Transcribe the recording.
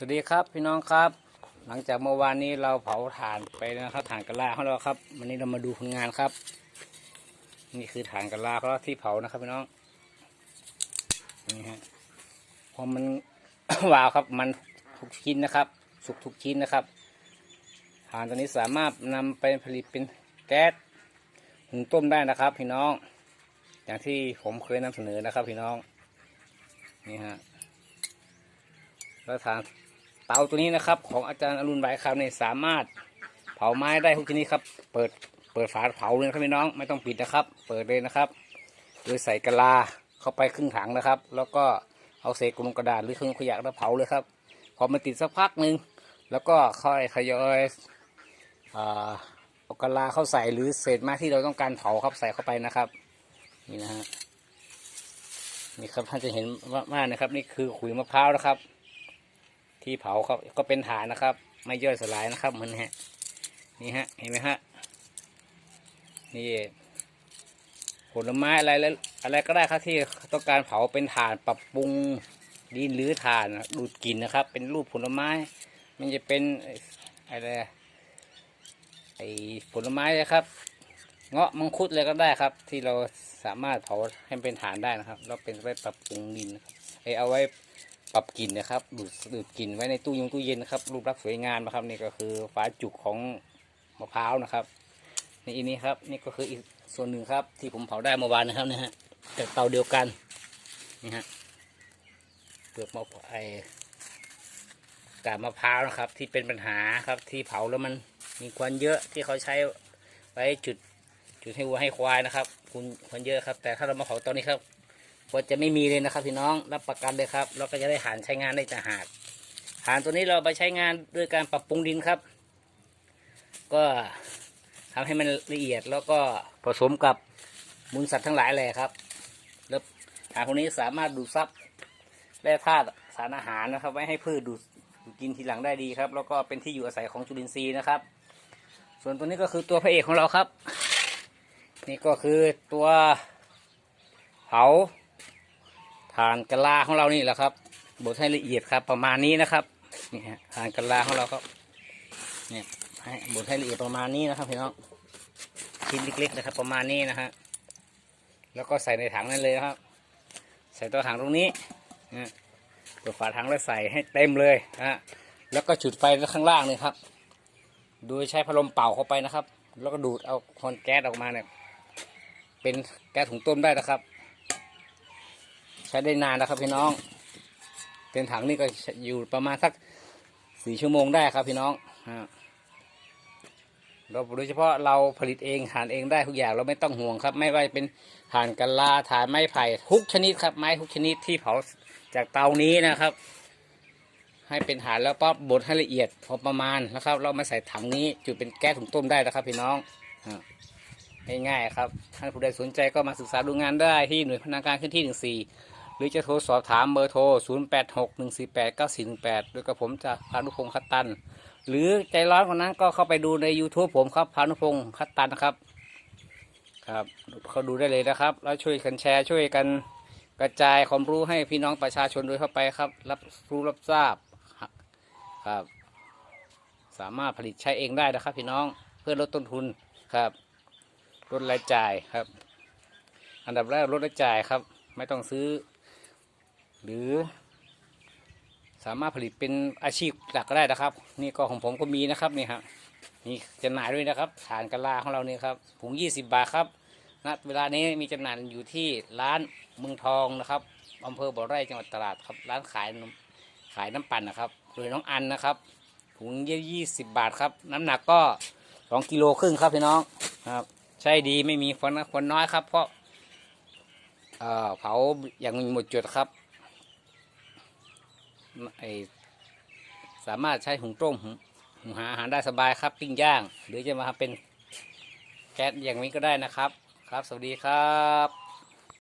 สวัสดีครับพี่น้องครับ หลังจากเมื่อวานนี้เราเผาถ่านไปนะครับถ่านกระลาของเราครับวันนี้เรามาดูผลงานครับ นี่คือถ่านกระลาของเราที่เผานะครับพี่น้องนี่ฮะพอมันวาวครับมันทุกชิ้นนะครับ สุกทุกชิ้นนะครับถ่านตัวนี้สามารถนำไปผลิตเป็นแก๊สหุงต้มได้นะครับ พี่น้อง อย่างที่ผมเคยนำเสนอนะครับ พี่น้องนี่ฮะแล้วทาง เตาตัวนี้นะครับ ของอาจารย์อรุณไหวคำเนี่ยสามารถเผาไม้ได้ทุกชนิดครับ เปิดเปิดฝาเผาเลยครับพี่น้องไม่ต้องปิดนะครับ เปิดเลยนะครับ โดยใส่กะลาเข้าไปครึ่งถังนะครับ แล้วก็เอาเศษกระดาษกระดาษหรือเครื่องขยะแล้วเผาเลยครับพอมันติดสักพักหนึ่งแล้วก็ค่อยขยอยอ่าเอากะลาเข้าใส่หรือเศษไม้ที่เราต้องการเผาครับใส่เข้าไปนะครับนี่นะฮะนี่ครับท่านจะเห็นว่านะครับ นี่คือขุยมะพร้าวนะครับ ที่เผาครับก็เป็นฐานนะครับ ไม่ย่อยสลายนะครับเหมือนฮะนี่ฮะเห็นไหมฮะนี่ผลไม้อะไรแล้วอะไรก็ได้ครับที่ต้องการเผาเป็นฐานปรับปรุงดินหรือฐานดูดกลิ่นนะครับ เป็นรูปผลไม้ มันจะเป็นอะไรไอผลไม้นะครับ เงาะมังคุดอะไรก็ได้ครับ ที่เราสามารถเผาให้เป็นฐานได้นะครับเราเป็นไว้ปรับปรุงดินไอเอาไว้ปรับกลิ่นนะครับดูดดูดกลิ่นไว้ในตู้ยงตู้เย็นนะครับรูปลักษณ์สวยงามนะครับนี่ก็คือฝาจุกของมะพร้าวนะครับในอันนี้ครับนี่ก็คืออีกส่วนหนึ่งครับ ที่ผมเผาได้เมื่อวานนะครับนะฮะจากเตาเดียวกันนี่ฮะเปลือกมะไอกาบมะพร้าวนะครับ ที่เป็นปัญหาครับที่เผาแล้วมันมีควันเยอะที่เขาใช้ไว้จุด จุดให้วัวให้ควายนะครับ คุณคนเยอะครับ แต่ถ้าเรามาเผาตอนนี้ครับก็จะไม่มีเลยนะครับพี่น้องรับประกันเลยครับ เราก็จะได้หารใช้งานได้ต่างหากหารตัวนี้เราไปใช้งานด้วยการปรับปรุงดินครับ ก็ทำให้มันละเอียดแล้วก็ผสมกับมูลสัตว์ทั้งหลายเลยครับแล้วหารพวกนี้สามารถดูดซับแร่ธาตุสารอาหารนะครับ ไว้ให้พืชดูดกินทีหลังได้ดีครับ แล้วก็เป็นที่อยู่อาศัยของจุลินทรีย์นะครับ ส่วนตัวนี้ก็คือตัวพระเอกของเราครับ นี่ก็คือตัวเผาฐานกะลาของเรานี่แหละครับบดให้ละเอียดครับ ประมาณนี้นะครับนี่ฮะฐานกะลาของเราครับเนี่ยให้บดให้ละเอียดประมาณนี้นะครับพี่น้องชิ้นเล็กๆนะครับ ประมาณนี้นะฮะแล้วก็ใส่ในถังนั่นเลยครับ ใส่ตัวถังตรงนี้นะเปิดฝาถังแล้วใส่ให้เต็มเลยนะฮะแล้วก็จุดไฟข้างล่างนี่ครับ โดยใช้พัดลมเป่าเข้าไปนะครับ แล้วก็ดูดเอาควันแก๊สออกมาเนี่ย เป็นแก๊สถุงต้มได้นะครับ ใช้ได้นานนะครับพี่น้อง เป็นถังนี่ก็อยู่ประมาณสักสี่ชั่วโมงได้ครับพี่น้องเราโดยเฉพาะเราผลิตเองหานเองได้ทุกอย่างเราไม่ต้องห่วงครับ ไม่ว่าจะเป็นถ่านกะลาถานไม้ไผ่ทุกชนิดครับ ไม้ทุกชนิดที่เผาจากเตานี้นะครับ ให้เป็นฐานแล้วก็บดให้ละเอียดพอประมาณนะครับ เรามาใส่ถังนี้จุดเป็นแก๊สถุงต้มได้นะครับพี่น้อง ง่ายๆครับท่านผู้ใดสนใจก็มาศึกษาดูงานได้ที่หน่วยพนักงานขึ้นที่หนึ่งสี่หรือจะโทรสอบถามเบอร์โทร 0 8 6 1 4 8 9 4 1 8 โดยกับผมจากพานุพงศ์คัตตัน หรือใจร้อนกว่านั้นก็เข้าไปดูใน YouTube ผมครับพานุพงศ์คัตตันนะครับครับเขาดูได้เลยนะครับ แล้วช่วยกันแชร์ช่วยกันกระจายความรู้ให้พี่น้องประชาชนโดยเข้าไปครับ รับรู้รับทราบครับ สามารถผลิตใช้เองได้นะครับ พี่น้องเพื่อลดต้นทุนครับ ลดรายจ่ายครับ อันดับแรกลดรายจ่ายครับ ไม่ต้องซื้อ หรือ สามารถผลิตเป็นอาชีพหลักก็ได้นะครับ นี่ก็ของผมก็มีนะครับนี่ครับมีจำหน่ายด้วยนะครับฐานกะลาของเราเนี่ครับถุงยี่สิบบาทครับณเวลานี้มีจำหน่ายอยู่ที่ร้านเมืองทองนะครับอำเภอบ่อไร่จังหวัดตราดครับ ร้านขายขายน้ำปั่นนะครับโดยน้องอันนะครับถุงยี่สิบบาทครับ น้ำหนักก็สองกิโลครึ่งครับพี่น้องครับ ใช่ดีไม่มีคนคนน้อยครับ เพราะเอ่อเผาอย่างหมดจุดครับไอสามารถใช้หุงต้มหุงหุงหาอาหารได้สบายครับ ปิ้งย่าง หรือจะมาทำเป็นแก๊สอย่างนี้ก็ได้นะครับ ครับ สวัสดีครับ